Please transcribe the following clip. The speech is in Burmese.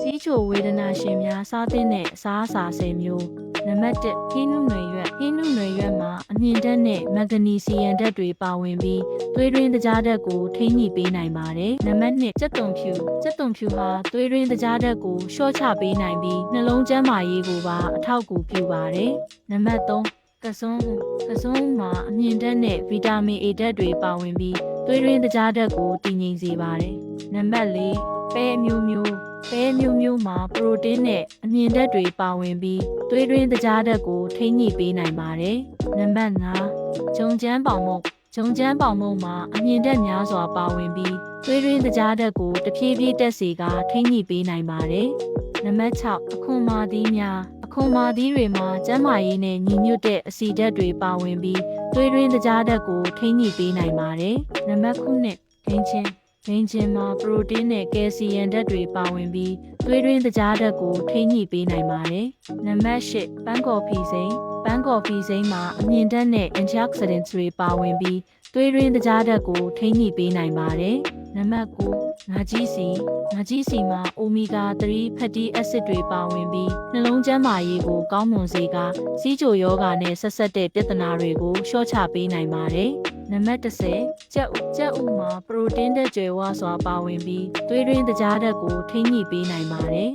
စီးချိုဝေဒနာရှင်များစားသင့်တဲ့အစားအစာ10မျိုးနံပါတ်1ဟင်းနုနယ်ရွက်ဟင်းနုနယ်ရွက်မှာအမြင့်ဓာတ်နဲ့မက်ဂနီဆီယမ်ဓာတ်တွေပါဝင်ပြီးသွေးရင်းတကြားဓာတ်ကိုထိန်းညှိပေးနိုင်ပါတယ်နံပါတ်2စက်သွန်ဖြူစက်သွန်ဖြူဟာသွေးရင်းတကြားဓာတ်ကိုလျှော့ချပေးနိုင်ပြီးနှလုံးကျန်းမာရေးကိုပါအထောက်အကူပြုပါတယ်နံပါတ်3ကစွန်းကစွန်းမှာအမြင့်ဓာတ်နဲ့ဗီတာမင် A ဓာတ်တွေပါဝင်ပြီးသွေးရင်းတကြားဓာတ်ကိုတည်ငြိမ်စေပါတယ်နံပါတ်4 ပဲအမျိုးမျိုးပဲမျိုးမျိုးမှာပရိုတင်းနဲ့အမြင့်ဓာတ်တွေပါဝင်ပြီးသွေးရင်းတကြားဓာတ်ကိုထိန်းညှိပေးနိုင်ပါတယ်။နံပါတ်5ဂျုံကျန်းပေါင်မုတ်ဂျုံကျန်းပေါင်မုတ်မှာအမြင့်ဓာတ်များစွာပါဝင်ပြီးသွေးရင်းတကြားဓာတ်ကိုတဖြည်းဖြည်းတက်စေကထိန်းညှိပေးနိုင်ပါတယ်။နံပါတ်6အခွန်မာသီးများအခွန်မာသီးတွေမှာကျန်းမာရေးနဲ့ညီညွတ်တဲ့အဆီဓာတ်တွေပါဝင်ပြီးသွေးရင်းတကြားဓာတ်ကိုထိန်းညှိပေးနိုင်ပါတယ်။နံပါတ်9ဂိမ်းချင်း ဂိမ်းချင်းမှာပရိုတင်းနဲ့ကယ်ဆီယမ်ဓာတ်တွေပါဝင်ပြီးသွေးရင်းတကြားဓာတ်ကိုထိန်းညှိပေးနိုင်ပါတယ်။နံပါတ်၈ပန်းကော်ဖီစိမ်းပန်းကော်ဖီစိမ်းမှာအမြင့်ဓာတ်နဲ့ antioxidants တွေပါဝင်ပြီးသွေးရင်းတကြားဓာတ်ကိုထိန်းညှိပေးနိုင်ပါတယ်။နံပါတ်9ငါကြီးစီငါကြီးစီမှာ omega 3 fatty acid တွေပါဝင်ပြီးနှလုံးကျန်းမာရေးကိုကောင်းမွန်စေကစီးချိုယောဂါနဲ့ဆက်ဆက်တဲ့ပြဿနာတွေကိုလျှော့ချပေးနိုင်ပါတယ်။ နံပါတ်30ကြက်ဥကြက်ဥမှာပရိုတင်းဓာတ်ကြွယ်ဝစွာပါဝင်ပြီးသွေးရင်းတကြားဓာတ်ကိုထိန်းညှိပေးနိုင်ပါတယ်